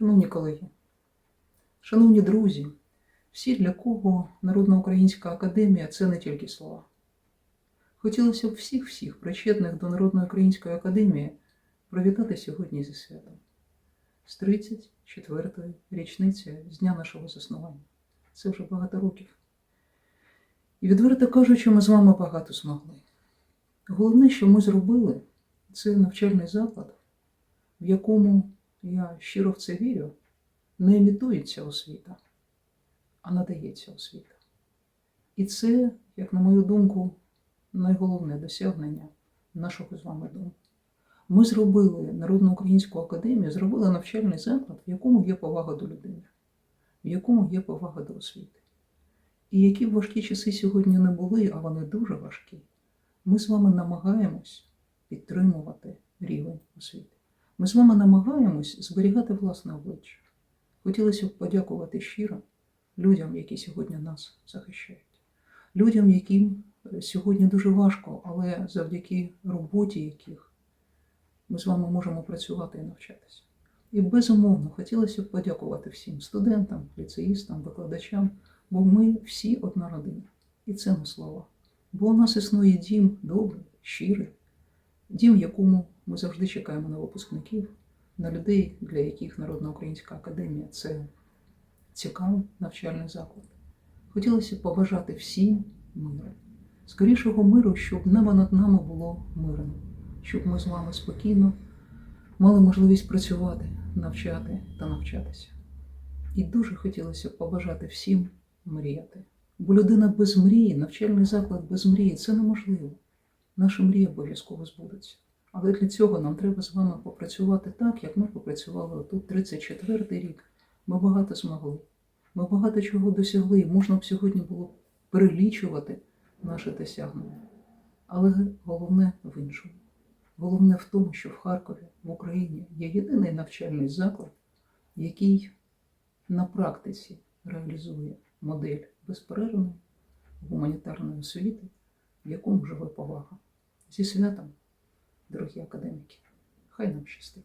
Шановні колеги, шановні друзі, всі, для кого Народна Українська Академія це не тільки слова. Хотілося б всіх-всіх причетних до Народної Української Академії привітати сьогодні зі святом. З 34-ї річниці з дня нашого заснування. Це вже багато років. І відверто кажучи, ми з вами багато змогли. Головне, що ми зробили, це навчальний заклад, в якому я щиро в це вірю, не імітується освіта, а надається освіта. І це, як на мою думку, найголовне досягнення нашого з вами дому. Ми зробили Народну українську академію, зробили навчальний заклад, в якому є повага до людини, в якому є повага до освіти. І які б важкі часи сьогодні не були, а вони дуже важкі, ми з вами намагаємось підтримувати рівень освіти. Ми з вами намагаємось зберігати власне обличчя. Хотілося б подякувати щиро людям, які сьогодні нас захищають, людям, яким сьогодні дуже важко, але завдяки роботі яких ми з вами можемо працювати і навчатися. І безумовно хотілося б подякувати всім студентам, ліцеїстам, викладачам, бо ми всі одна родина. І це не слова. Бо у нас існує дім добрий, щирий, дім, якому ми завжди чекаємо на випускників, на людей, для яких Народна Українська Академія це цікавий навчальний заклад. Хотілося побажати всім миру, скорішого миру, щоб небо над нами було мирним, щоб ми з вами спокійно мали можливість працювати, навчати та навчатися. І дуже хотілося побажати всім мріяти. Бо людина без мрії, навчальний заклад без мрії це неможливо. Наші мрії обов'язково збудуться. Але для цього нам треба з вами попрацювати так, як ми попрацювали тут 34-й рік. Ми багато змогли. Ми багато чого досягли. Можна б сьогодні було перелічувати наші досягнення. Але головне в іншому. Головне в тому, що в Харкові, в Україні є єдиний навчальний заклад, який на практиці реалізує модель безперервної гуманітарної освіти, в якому живе повага. Зі святом, дорогі академіки, хай нам щастить.